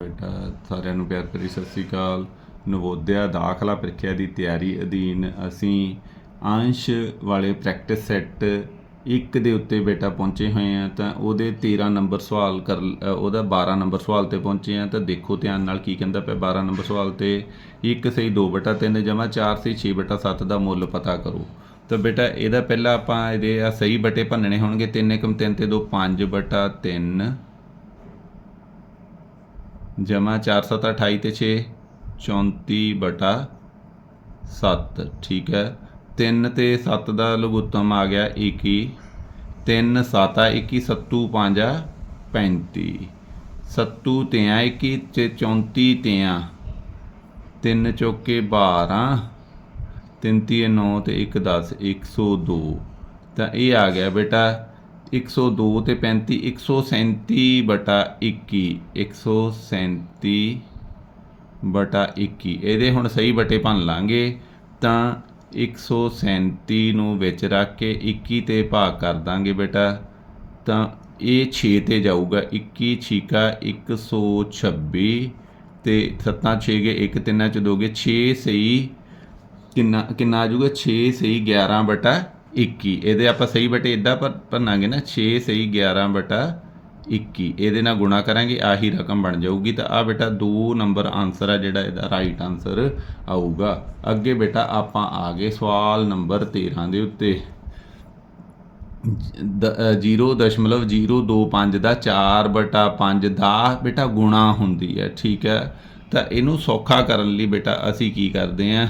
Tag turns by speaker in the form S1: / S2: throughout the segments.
S1: ਬੇਟਾ, ਸਾਰਿਆਂ ਨੂੰ ਪਿਆਰ ਭਰੀ ਸਤਿ ਸ੍ਰੀ ਅਕਾਲ। ਨਵੋਦਿਆ ਦਾਖਲਾ ਪ੍ਰੀਖਿਆ ਦੀ ਤਿਆਰੀ ਅਧੀਨ ਅਸੀਂ ਅੰਸ਼ ਵਾਲੇ ਪ੍ਰੈਕਟਿਸ ਸੈੱਟ ਇੱਕ ਦੇ ਉੱਤੇ ਬੇਟਾ ਪਹੁੰਚੇ ਹੋਏ ਆ ਤਾਂ ਉਹਦੇ 13 ਨੰਬਰ ਸਵਾਲ ਕਰ ਉਹਦਾ 12 ਨੰਬਰ ਸਵਾਲ ਤੇ ਪਹੁੰਚੇ ਆ ਤਾਂ ਦੇਖੋ ਧਿਆਨ ਨਾਲ ਕੀ ਕਹਿੰਦਾ ਪਿਆ 12 ਨੰਬਰ ਸਵਾਲ ਤੇ 1 ਸਹੀ 2 ਬਟਾ 3 ਜਮਾ 4 ਸਹੀ 6 ਬਟਾ 7 ਦਾ ਮੁੱਲ ਪਤਾ ਕਰੋ। ਤਾਂ ਬੇਟਾ ਇਹਦਾ ਪਹਿਲਾਂ ਆਪਾਂ ਇਹਦੇ ਆ ਸਹੀ ਬਟੇ ਭੰਨਣੇ ਹੋਣਗੇ 3 ਏਕਮ 3 ਤੇ 2 5 ਬਟਾ 3 ਜਮਾ 4 7 28 ਤੇ 6 34 ਬਟਾ 7 ਠੀਕ ਹੈ। 3 ਤੇ 7 ਦਾ ਲਘੁੱਤਮ ਆ ਗਿਆ 21 3 7 21 ਸੱਤੂ 5 35 ਸੱਤੂ ਤਿਆਂ 21 ਤੇ 34 ਤਿਆਂ 3 ਚੌਕੇ 12 ਤਿੰਨ ਤੀਏ 9 ਤੇ 1 10 102 ਤਾਂ ਇਹ ਆ ਗਿਆ ਬੇਟਾ। 102 ਤੇ 35 137 ਬਟਾ 21 137 ਬਟਾ 21 ਇਹਦੇ ਹੁਣ ਸਹੀ ਬਟੇ ਭੰਨ ਲਾਂਗੇ, ਤਾਂ 137 ਨੂੰ ਵਿੱਚ ਰੱਖ ਕੇ 21 ਤੇ ਭਾਗ ਕਰ ਦਾਂਗੇ ਬੇਟਾ। ਤਾਂ ਇਹ 6 ਤੇ ਜਾਊਗਾ 21 ਛੀਕਾ 126 ਤੇ 7 6 ਗਏ 1 ਤਿੰਨਾਂ ਚ ਦੋਗੇ 6 ਸਹੀ ਕਿੰਨਾ ਕਿੰਨਾ ਆ ਜਾਊਗਾ? 6 ਸਹੀ 11 ਬਟਾ 21 ਇਹਦੇ ਆਪਾਂ ਸਹੀ ਬਟੇ ਇਦਾਂ ਭੰਨਾਂਗੇ ਨਾ 6 ਸਹੀ 11 ਬਟਾ 21 ਇਹਦੇ ਨਾਲ ਗੁਣਾ ਕਰਾਂਗੇ, ਆਹੀ ਰਕਮ ਬਣ ਜਾਊਗੀ। ਤਾਂ ਆ ਬੇਟਾ 2 ਨੰਬਰ ਆਨਸਰ ਆ ਜਿਹੜਾ ਇਹਦਾ ਰਾਈਟ ਆਨਸਰ ਆਊਗਾ। ਅੱਗੇ ਬੇਟਾ ਆਪਾਂ ਆ ਗਏ ਸਵਾਲ ਨੰਬਰ 13 ਦੇ ਉੱਤੇ। 0.025 ਦਾ 4 ਬਟਾ 5 ਦਾ ਬੇਟਾ ਗੁਣਾ ਹੁੰਦੀ ਹੈ, ਠੀਕ ਹੈ। ਤਾਂ ਇਹਨੂੰ ਸੌਖਾ ਕਰਨ ਲਈ ਬੇਟਾ ਅਸੀਂ ਕੀ ਕਰਦੇ ਆਂ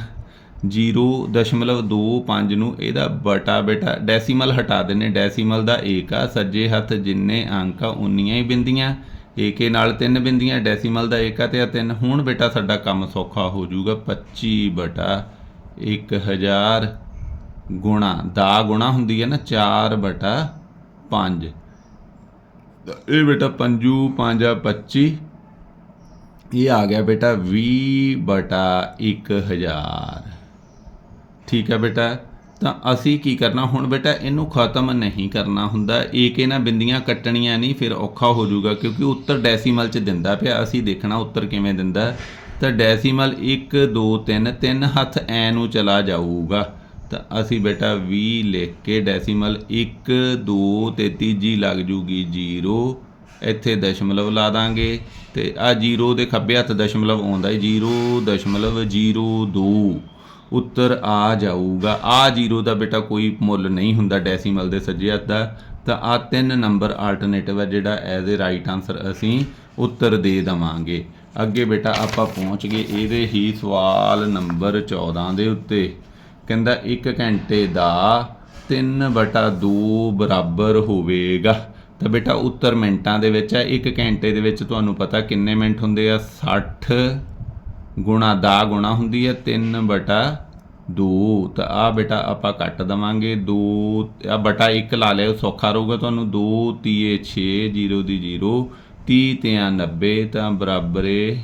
S1: 0.25 ਨੂੰ ਇਹਦਾ ਬਟਾ ਬੇਟਾ ਡੈਸੀਮਲ ਹਟਾ ਦਿੰਨੇ ਡੈਸੀਮਲ ਦਾ ਏਕ ਆ, ਸੱਜੇ ਹੱਥ ਜਿੰਨੇ ਅੰਕ ਆ, ਉਨੀਆਂ ਹੀ ਬਿੰਦੀਆਂ। ਏਕੇ ਨਾਲ ਤਿੰਨ ਬਿੰਦੀਆਂ, ਡੈਸੀਮਲ ਦਾ ਏਕਾ ਤੇ ਆ ਤਿੰਨ। ਹੁਣ ਬੇਟਾ ਸਾਡਾ ਕੰਮ ਸੌਖਾ ਹੋ ਜਾਊਗਾ। 25 ਬਟਾ 1000 ਗੁਣਾ, ਦਾ ਗੁਣਾ ਹੁੰਦੀ ਹੈ ਨਾ 4 ਬਟਾ 5 ਇਹ ਬੇਟਾ ਪੰਜੂ 5 25 ਇਹ ਆ ਗਿਆ ਬੇਟਾ 20 ਬਟਾ 1000 ਠੀਕ ਹੈ ਬੇਟਾ, ਤਾਂ ਅਸੀਂ ਕੀ ਕਰਨਾ? ਹੁਣ ਬੇਟਾ, ਇਹਨੂੰ ਖਤਮ ਨਹੀਂ ਕਰਨਾ ਹੁੰਦਾ। ਇੱਕ ਇਹਨਾਂ ਬਿੰਦੀਆਂ ਕੱਟਣੀਆਂ ਨਹੀਂ, ਫਿਰ ਔਖਾ ਹੋ ਜਾਊਗਾ, ਕਿਉਂਕਿ ਉੱਤਰ ਡੈਸੀਮਲ ਚ ਦਿੰਦਾ ਪਿਆ। ਅਸੀਂ ਦੇਖਣਾ ਉੱਤਰ ਕਿਵੇਂ ਦਿੰਦਾ। ਤਾਂ ਡੈਸੀਮਲ 1 2 3 ਤਿੰਨ ਹੱਥ ਐ ਨੂੰ ਚਲਾ ਜਾਊਗਾ। ਤਾਂ ਅਸੀਂ ਬੇਟਾ 20 ਲਿਖ ਕੇ ਡੈਸੀਮਲ 1 2 ਤੇ ਤੀਜੀ ਲੱਗ ਜੂਗੀ 0 ਇੱਥੇ ਦਸ਼ਮਲਵ ਲਾ ਦਾਂਗੇ। ਤੇ ਆ 0 ਦੇ ਖੱਬੇ ਹੱਥ ਦਸ਼ਮਲਵ ਆਉਂਦਾ ਹੈ। 0.02 ਉੱਤਰ ਆ ਜਾਊਗਾ। ਆ ਜੀਰੋ ਦਾ ਬੇਟਾ ਕੋਈ ਮੁੱਲ ਨਹੀਂ ਹੁੰਦਾ ਡੈਸੀਮਲ ਦੇ ਸੱਜੇ ਹੱਥ ਦਾ। ਤਾਂ ਆ ਤਿੰਨ ਨੰਬਰ ਆਲਟਰਨੇਟਿਵ ਹੈ ਜਿਹੜਾ ਐਜ਼ ਅ ਰਾਈਟ ਆਨਸਰ ਅਸੀਂ ਉੱਤਰ ਦੇ ਦਵਾਂਗੇ। ਅੱਗੇ ਬੇਟਾ ਆਪਾਂ ਪਹੁੰਚ ਗਏ ਇਹਦੇ ਹੀ ਸਵਾਲ ਨੰਬਰ 14 ਦੇ ਉੱਤੇ। ਕਹਿੰਦਾ 1 ਘੰਟੇ ਦਾ 3 ਬਟਾ 2 ਬਰਾਬਰ ਹੋਵੇਗਾ। ਤਾਂ ਬੇਟਾ ਉੱਤਰ ਮਿੰਟਾਂ ਦੇ ਵਿੱਚ ਹੈ। 1 ਘੰਟੇ ਦੇ ਵਿੱਚ ਤੁਹਾਨੂੰ ਪਤਾ ਕਿੰਨੇ ਮਿੰਟ ਹੁੰਦੇ ਆ? 60 ਗੁਣਾ ਦਾ ਗੁਣਾ ਹੁੰਦੀ ਹੈ 3 ਬਟਾ 2 ਤਾਂ ਆ ਬੇਟਾ ਆਪਾਂ ਕੱਟ ਦਵਾਂਗੇ। 2 ਆ ਬਟਾ 1 ਲਾ ਲਿਓ, ਸੌਖਾ ਰਹੂਗਾ ਤੁਹਾਨੂੰ। 2 ਤੀਏ 6 0 ਦੀ 0 30 ਤੇ 90 ਤਾਂ ਬਰਾਬਰੇ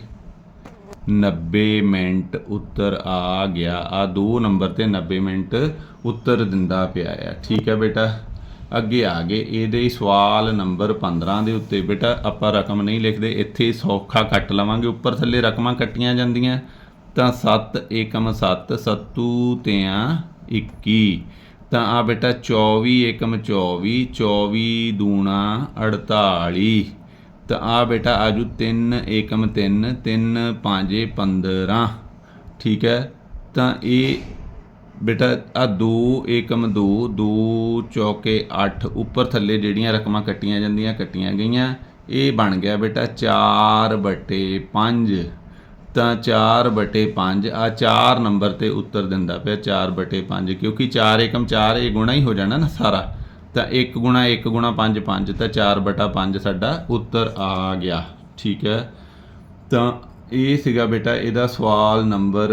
S1: 90 ਮਿੰਟ ਉੱਤਰ ਆ ਗਿਆ। ਆ ਦੋ ਨੰਬਰ ਤੇ 90 ਮਿੰਟ ਉੱਤਰ ਦਿੰਦਾ ਪਿਆ ਆ। ਠੀਕ ਹੈ ਬੇਟਾ? ਅੱਗੇ ਆ ਗਏ। ਇਹਦੇ ਸਵਾਲ ਨੰਬਰ 15 ਦੇ ਉੱਤੇ, ਬੇਟਾ, ਆਪਾਂ ਰਕਮ ਨਹੀਂ ਲਿਖਦੇ, ਇੱਥੇ ਸੌਖਾ ਕੱਟ ਲਵਾਂਗੇ। ਉੱਪਰ ਥੱਲੇ ਰਕਮਾਂ ਕੱਟੀਆਂ ਜਾਂਦੀਆਂ। ਤਾਂ 7 ਏਕਮ 7 ਸੱਤੂ, ਤਿਆਂ 21 ਤਾਂ ਆ ਬੇਟਾ 24 ਏਕਮ 24 24 ਦੂਣਾ 48 ਤਾਂ ਆ ਬੇਟਾ, ਆਜੂ 3 ਏਕਮ 3 3 5 15 ਠੀਕ ਹੈ? ਤਾਂ ਇਹ ਬੇਟਾ ਆ 2 ਏਕਮ 2 2 ਚੌਕੇ 8 ਉੱਪਰ ਥੱਲੇ ਜਿਹੜੀਆਂ ਰਕਮਾਂ ਕੱਟੀਆਂ ਜਾਂਦੀਆਂ, ਕੱਟੀਆਂ ਗਈਆਂ, ਇਹ ਬਣ ਗਿਆ ਬੇਟਾ 4 ਬਟੇ 5 ਤਾਂ 4 ਬਟੇ 5 ਆ 4 ਨੰਬਰ ਤੇ ਉੱਤਰ ਦਿੰਦਾ ਪਿਆ 4 ਬਟੇ 5 ਕਿਉਂਕਿ 4 ਏਕਮ 4 ਇਹ ਗੁਣਾ ਹੀ ਹੋ ਜਾਣਾ ਨਾ ਸਾਰਾ। ਤਾਂ 1 ਗੁਣਾ 1 ਗੁਣਾ 5 5 ਤਾਂ 4 ਬਟਾ 5 ਸਾਡਾ ਉੱਤਰ ਆ ਗਿਆ, ਠੀਕ ਹੈ? ਤਾਂ ਇਹ ਸੀਗਾ ਬੇਟਾ, ਇਹਦਾ ਸਵਾਲ ਨੰਬਰ